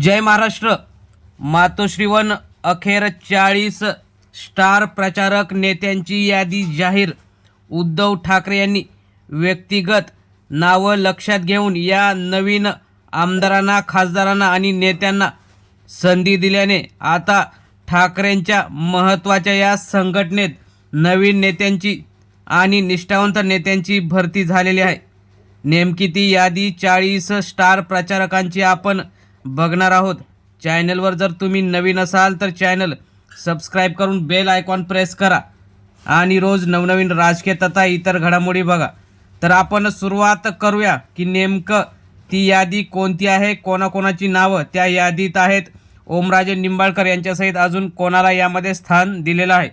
जय महाराष्ट्र. मातोश्रीवन अखेर चाळीस स्टार प्रचारक नेत्यांची यादी जाहीर. उद्धव ठाकरे यांनी व्यक्तिगत नावं लक्षात घेऊन या नवीन आमदारांना खासदारांना आणि नेत्यांना संधी दिल्याने आता ठाकरेंच्या महत्त्वाच्या या संघटनेत नवीन नेत्यांची आणि निष्ठावंत नेत्यांची भरती झालेली आहे. नेमकी ती यादी चाळीस स्टार प्रचारकांची आपण बघणार आहोत. चॅनलवर जर तुम्ही नवीन असाल तर चॅनल सबस्क्राईब करून बेल आयकॉन प्रेस करा. आणि रोज नवनवीन राजकीय तथा इतर घडामोडी बघा. तर आपण सुरुवात करूया की नेमकं ती यादी कोणती आहे कोणाकोणाची नावं? त्या यादीत आहेत ओमराजे निंबाळकर यांच्यासहित अजून कोणाला यामध्ये स्थान दिलेलं आहे?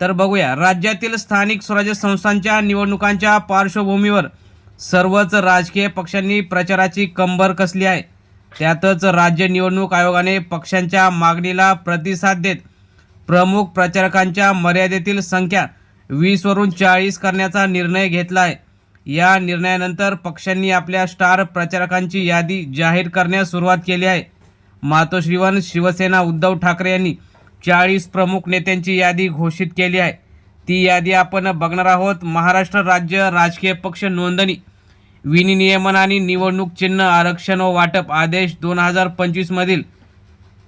तर बघूया. राज्यातील स्थानिक स्वराज्य संस्थांच्या निवडणुकांच्या पार्श्वभूमीवर सर्वच राजकीय पक्षांनी प्रचाराची कंबर कसली आहे? त्यातच राज्य निवडणूक आयोगाने पक्षांच्या मागणीला प्रतिसाद देत प्रमुख प्रचारकांच्या मर्यादेतील संख्या वीसवरून चाळीस करण्याचा निर्णय घेतला आहे या निर्णयानंतर पक्षांनी आपल्या स्टार प्रचारकांची यादी जाहीर करण्यास सुरुवात केली आहे. मातोश्रीवन शिवसेना उद्धव ठाकरे यांनी चाळीस प्रमुख नेत्यांची यादी घोषित केली आहे. ती यादी आपण बघणार आहोत महाराष्ट्र राज्य राजकीय पक्ष नोंदणी. विनियमन आणि निवडणूक चिन्ह आरक्षण व वाटप आदेश दोन हजार पंचवीसमधील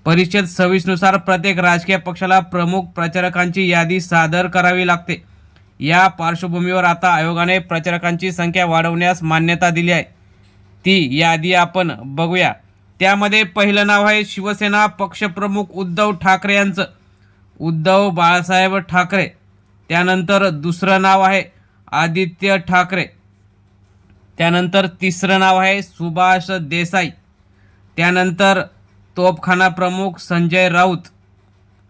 परिषद सव्वीसनुसार प्रत्येक राजकीय पक्षाला प्रमुख प्रचारकांची यादी सादर करावी लागते. या पार्श्वभूमीवर आता आयोगाने प्रचारकांची संख्या वाढवण्यास मान्यता दिली आहे. ती यादी आपण बघूया. त्यामध्ये पहिलं नाव आहे शिवसेना पक्षप्रमुख उद्धव ठाकरे यांचं. उद्धव बाळासाहेब ठाकरे. त्यानंतर दुसरं नाव आहे आदित्य ठाकरे. त्यानंतर तिसरं नाव आहे सुभाष देसाई. त्यानंतर तोपखाना प्रमुख संजय राऊत.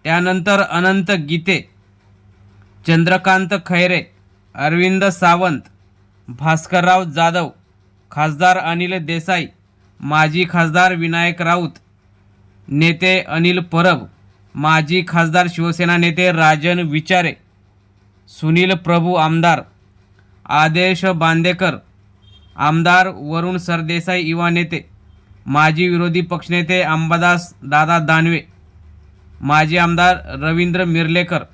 त्यानंतर अनंत गीते चंद्रकांत खैरे अरविंद सावंत भास्करराव जाधव खासदार अनिल देसाई माजी खासदार विनायक राऊत नेते अनिल परब माजी खासदार शिवसेना नेते राजन विचारे सुनील प्रभू आमदार आदेश बांदेकर आमदार वरुण सरदेसाई युवा नेते माजी विरोधी पक्षनेते अंबादास दादा दानवे माजी आमदार रवींद्र मिरलेकर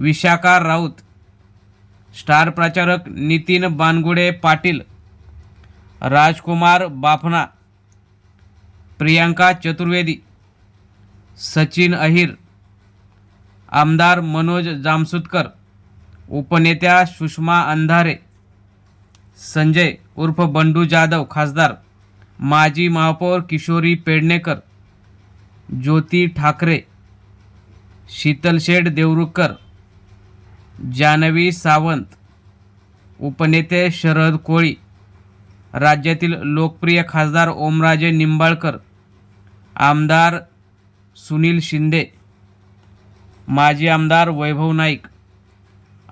विशाखा राऊत स्टार प्रचारक नितीन बानगुडे पाटील राजकुमार बाफना प्रियांका चतुर्वेदी सचिन अहिर आमदार मनोज जामसुतकर उपनेत्या सुषमा अंधारे संजय उर्फ बंडू जाधव खासदार माजी महापौर किशोरी पेडणेकर ज्योती ठाकरे शीतलशेठ देवरुखकर जानवी सावंत उपनेते शरद कोळी राज्यातील लोकप्रिय खासदार ओमराजे निंबाळकर आमदार सुनील शिंदे माजी आमदार वैभव नाईक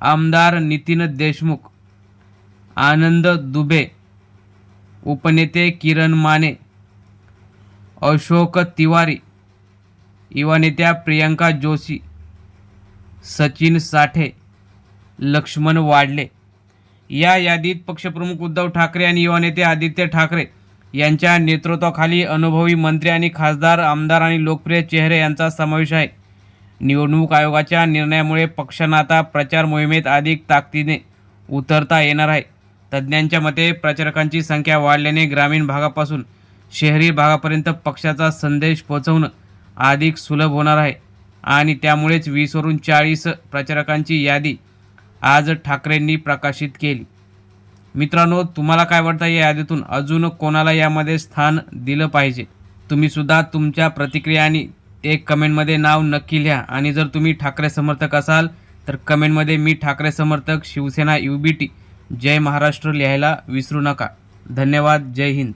आमदार नितीन देशमुख आनंद दुबे उपनेते किरण माने अशोक तिवारी युवानेत्या प्रियंका जोशी सचिन साठे लक्ष्मण वाडले. या यादीत पक्षप्रमुख उद्धव ठाकरे आणि युवा नेते आदित्य ठाकरे यांच्या नेतृत्वाखाली अनुभवी मंत्री आणि खासदार आमदार आणि लोकप्रिय चेहरे यांचा समावेश आहे. निवडणूक आयोगाच्या निर्णयामुळे पक्षांना आता प्रचार मोहिमेत अधिक ताकदीने उतरता येणार आहे. तज्ज्ञांच्या मते प्रचारकांची संख्या वाढल्याने ग्रामीण भागापासून शहरी भागापर्यंत पक्षाचा संदेश पोहोचवणं अधिक सुलभ होणार आहे. आणि त्यामुळेच वीसवरून चाळीस प्रचारकांची यादी आज ठाकरेंनी प्रकाशित केली. मित्रांनो तुम्हाला काय वाटतं या यादीतून? अजून कोणाला यामध्ये स्थान दिलं पाहिजे? तुम्ही सुद्धा तुमच्या प्रतिक्रिया आणि ते कमेंटमध्ये नाव नक्की लिहा. आणि जर तुम्ही ठाकरे समर्थक असाल तर कमेंटमध्ये मी ठाकरे समर्थक शिवसेना यू बी टी जय महाराष्ट्र लिहायला विसरू नका. धन्यवाद. जय हिंद.